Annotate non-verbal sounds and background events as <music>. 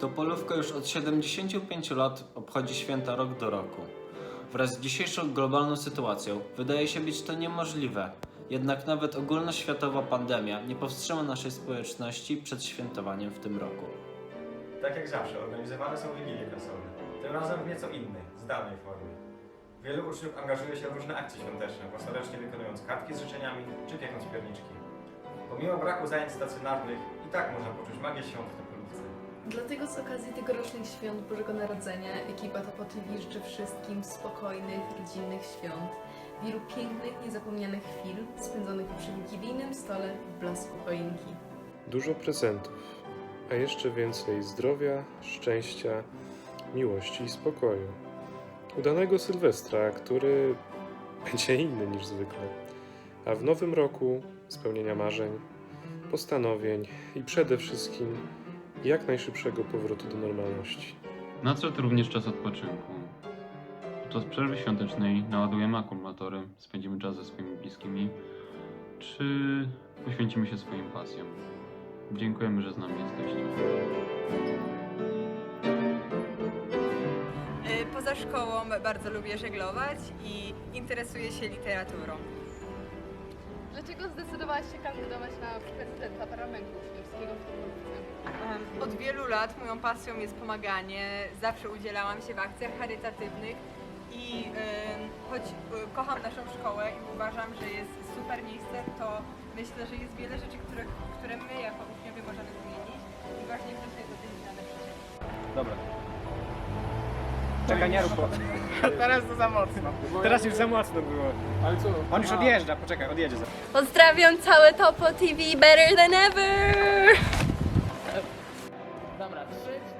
Topolówka już od 75 lat obchodzi święta rok do roku. Wraz z dzisiejszą globalną sytuacją wydaje się być to niemożliwe. Jednak nawet ogólnoświatowa pandemia nie powstrzyma naszej społeczności przed świętowaniem w tym roku. Tak jak zawsze, organizowane są wigilie klasowe. Tym razem w nieco innej, zdalnej formie. Wielu uczniów angażuje się w różne akcje świąteczne, własnoręcznie wykonując kartki z życzeniami czy piekąc pierniczki. Pomimo braku zajęć stacjonarnych, i tak można poczuć magię świąt w Topolówce. Dlatego z okazji tegorocznych świąt Bożego Narodzenia ekipa Topo TV życzy wszystkim spokojnych, rodzinnych świąt, wielu pięknych, niezapomnianych chwil spędzonych przy wigilijnym stole w blasku choinki. Dużo prezentów, a jeszcze więcej zdrowia, szczęścia, miłości i spokoju. Udanego Sylwestra, który będzie inny niż zwykle. A w nowym roku spełnienia marzeń, postanowień i przede wszystkim jak najszybszego powrotu do normalności. Nadszedł również czas odpoczynku. Podczas przerwy świątecznej naładujemy akumulatory, spędzimy czas ze swoimi bliskimi, czy poświęcimy się swoim pasjom. Dziękujemy, że z nami jesteście. Y, Poza szkołą bardzo lubię żeglować i interesuję się literaturą. Dlaczego zdecydowałaś się kandydować na prezydenta Parlamentu Od wielu lat moją pasją jest pomaganie. Zawsze udzielałam się w akcjach charytatywnych i choć y, kocham naszą szkołę i uważam, że jest super miejsce, to myślę, że jest wiele rzeczy, które, które my jako uczniowie możemy zmienić i właśnie chcę się do tych zmian przyczynić. Dobra. Czekaj, nie rób <laughs> Teraz to za mocno. Teraz już za mocno było. Ale co? On już odjeżdża, poczekaj, odjedzie za. Pozdrawiam całe Topo TV better than ever! Dobra, trzy,